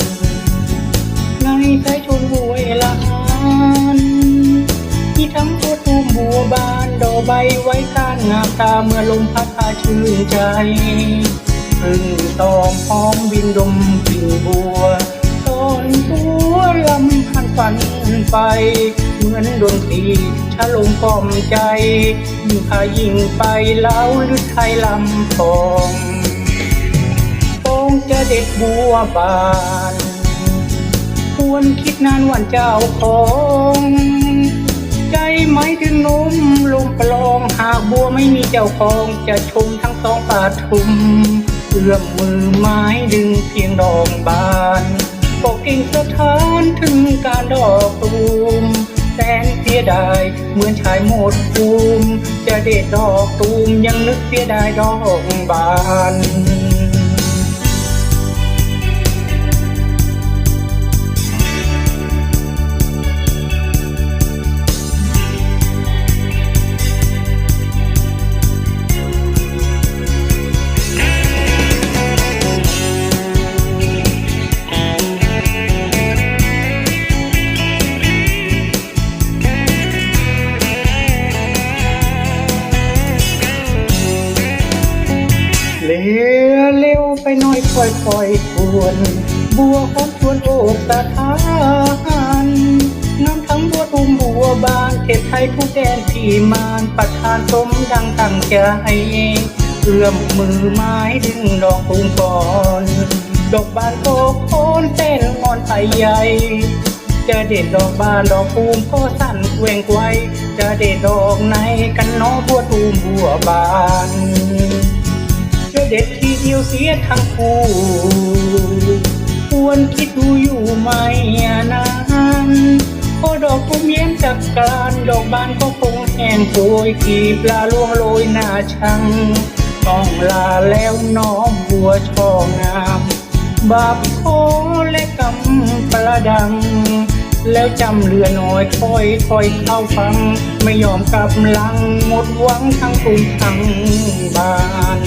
นในสายชนบวยละหานที่ทั้งโคตรตูมบัวบานดอกใบไว้ก้านงามตาเมื่อลมพัดพาชื่นใจพึ่งตอมหอมบินดมกลิ่นบัวตอนบัวลำพันฝันไป เหมือนดนตรีชะลมปลอมใจยิ่งพายิ่งไปเล้าลึกไทยลำพอง จะเด็ดบัวบาน ควรคิดนานวันเจ้าของ ใจไม่ถึงนุ่มลมปลองหากบัวไม่มีเจ้าของ จะชมทั้งสองป่าทุมเอื้อมมือไม้ดึงเพียงดอกบานก็เก่งสะท้านถึงการดอกตูมแสนเสียดายเหมือนชายหมดภูมิจะเด็ดดอกตูมยังนึกเสียดายดอกบาน เร็วไปหน่อยค่อยค่อยๆควรบัวหอมชวนโอกสะท้านน้ำทั้งบัวตุ่มบัวบานเทศไทยทุกแดนที่มานประทานสมดังตั้งใจเอื้อมมือไม้ดึงดอกตูมก่อนดอกบานโตโคนเต้นอ่อนไปใหญ่จะเด็ดดอกบานดอกตูมก็สั่นเวงไกวจะเด็ดดอกไหนกันน้อบัวตูมบัวบานจะเด็ด เดียวเสียทั้งคู่ควรคิดดูอยู่ไหมนานพอดอกตุ้มเย็นจากกลานดอกบานก็คงแห้งโผยกีบลาล่วงโรยหน้าชัง ต้องลาแล้วน้องบัวช่องาม บาปโคและกำประดัง แล้วจำเรือน้อยคอยคอยเข้าฟัง ไม่ยอมกลับหลังหมดหวังทั้งตุนทั้งบาน